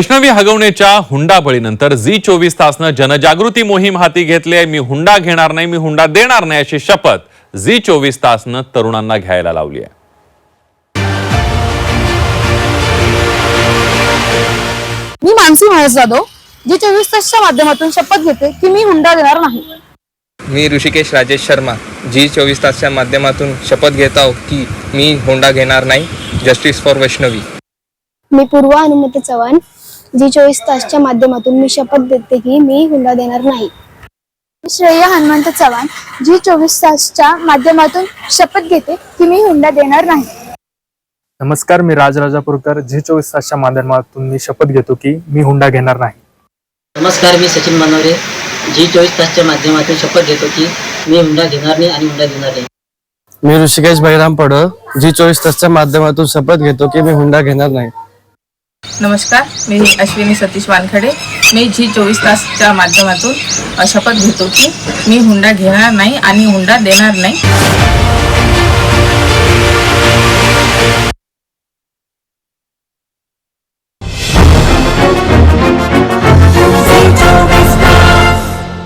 वैष्णवी हगवणेच्या हुंडा बळीनंतर Zee चोवीस तासनं जनजागृती मोहीम हाती घेतली आहे. मी हुंडा घेणार नाही मी हुंडा देणार नाही अशी शपथ झी चोवीस तासनं तरुणांना घ्यायला लावली आहे. मी मानसी महेश जाधव जी चोवीस तासच्या माध्यमातून शपथ घेते की मी हुंडा देणार नाही. मी ऋषिकेश राजेश शर्मा जी चोवीस तासच्या माध्यमातून शपथ घेत आहो की मी होंडा घेणार नाही. Justice for Vaishnavi. Me Purva Hanumati Chavan Zee चोवीस तासच्या माध्यमातून मी शपथ देते की मी हुंडा देणार नाही. श्रेया हनुमंत चव्हाण जी चोवीस तासच्या माध्यमातून शपथ घेते की मी हुंडा देणार नाही. नमस्कार मी राजराजापूरकर झी चोवीस तासच्या माध्यमातून मी शपथ घेतो की मी हुंडा घेणार नाही. नमस्कार मी सचिन मनोरे. जी चोवीस तासच्या माध्यमातून शपथ घेतो की मी हुंडा घेणार नाही आणि हुंडा देणार नाही. मी ऋषिकेश बहिराम पडळ जी चोवीस तासच्या माध्यमातून शपथ घेतो की मी हुंडा घेणार नाही. नमस्कार मी अश्विनी सतीश वानखडे. मी झी चोवीस तासच्या माध्यमातून शपथ घेतो की मी हुंडा घेणार नाही आणि हुंडा देणार नाही.